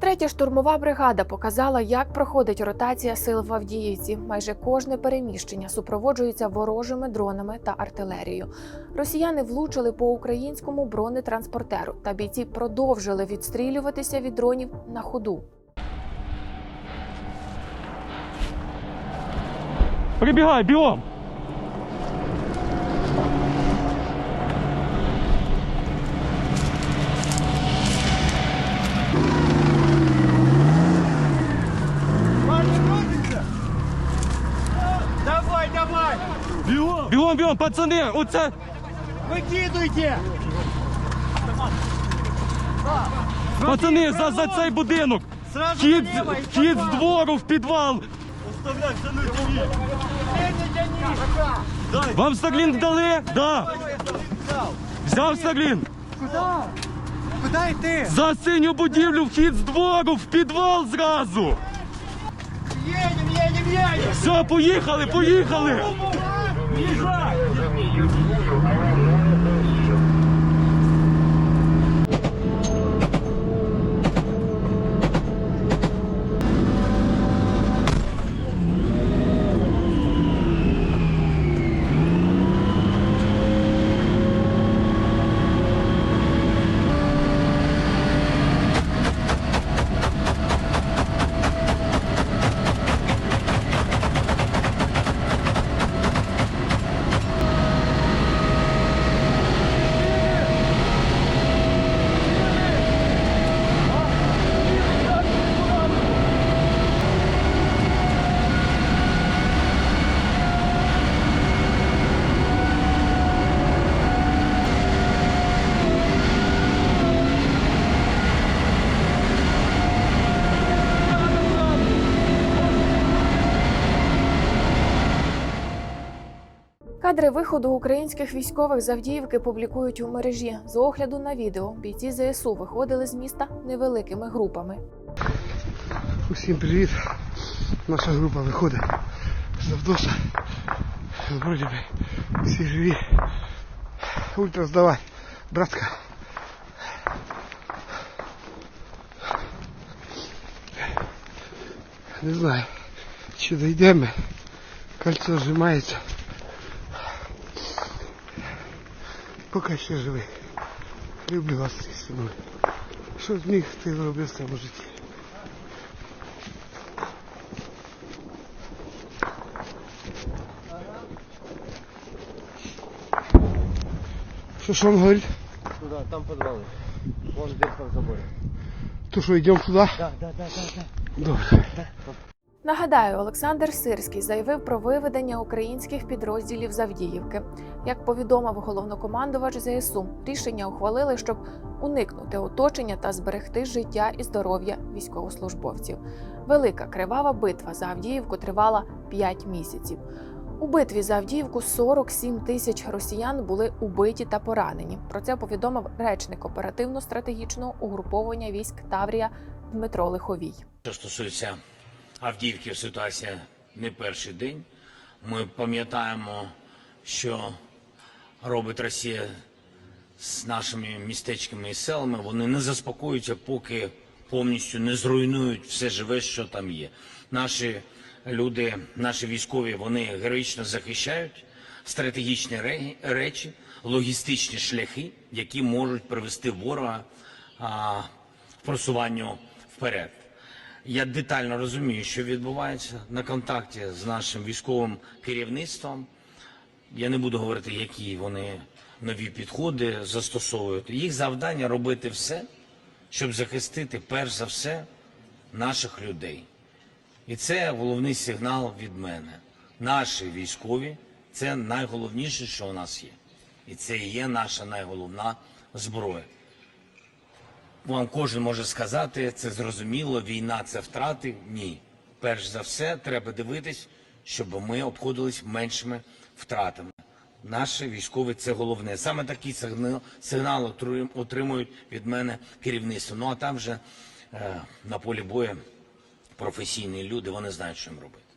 Третя штурмова бригада показала, як проходить ротація сил в Авдіївці. Майже кожне переміщення супроводжується ворожими дронами та артилерією. Росіяни влучили по українському бронетранспортеру, та бійці продовжили відстрілюватися від дронів на ходу. Прибігай, бігом! Бігом, бігом, пацани! Оце! Выкидывайте! Пацани, за, за цей будинок! Сразу налево и хід з двору в підвал! Оставляй, за мной тяни! Не! Вам Старлінг дали? Да! Взяв Старлінг! Куда идти? За синю будівлю вхід з двору в підвал зразу! Едем, едем, едем! Все, поїхали, поїхали! 有鸡 Кадри виходу українських військових з Авдіївки публікують у мережі. З огляду на відео бійці ЗСУ виходили з міста невеликими групами. Усім привіт. Наша група виходить з Авдоса. Вроді би всі живі. Ультра здавай, братка. Не знаю, чи дійдемо. Кольцо зжимається. Поки ще живий. Люблю вас всіх сім'ї. Що зміг ти зробив в цьому житті? Что, что он говорит? Туда, там подвалы. Вон вверх на заборе. То что, идем туда? Да, да, да, да, да. Добре. Нагадаю, Олександр Сирський заявив про виведення українських підрозділів з Авдіївки. Як повідомив головнокомандувач ЗСУ, рішення ухвалили, щоб уникнути оточення та зберегти життя і здоров'я військовослужбовців. Велика кривава битва за Авдіївку тривала 5 місяців. У битві за Авдіївку 47 тисяч росіян були убиті та поранені. Про це повідомив речник оперативно-стратегічного угруповання військ Таврія Дмитро Лиховій. Що стосується Авдіївки, ситуація не перший день. Ми пам'ятаємо, що робить Росія з нашими містечками і селами. Вони не заспокоюються, поки повністю не зруйнують все живе, що там є. Наші люди, наші військові, вони героїчно захищають стратегічні речі, логістичні шляхи, які можуть привести ворога а, в просуванню вперед. Я детально розумію, що відбувається на контакті з нашим військовим керівництвом. Я не буду говорити, які вони нові підходи застосовують. Їх завдання робити все, щоб захистити перш за все наших людей. І це головний сигнал від мене. Наші військові це найголовніше, що у нас є. І це і є наша найголовна зброя. Вам кожен може сказати, це зрозуміло, війна це втрати. Ні. Перш за все, треба дивитись, щоб ми обходились меншими втратами. Наші військові це головне. Саме такий сигнал, отримують від мене керівництво. Ну а там вже е, на полі бою професійні люди, вони знають, що їм робити.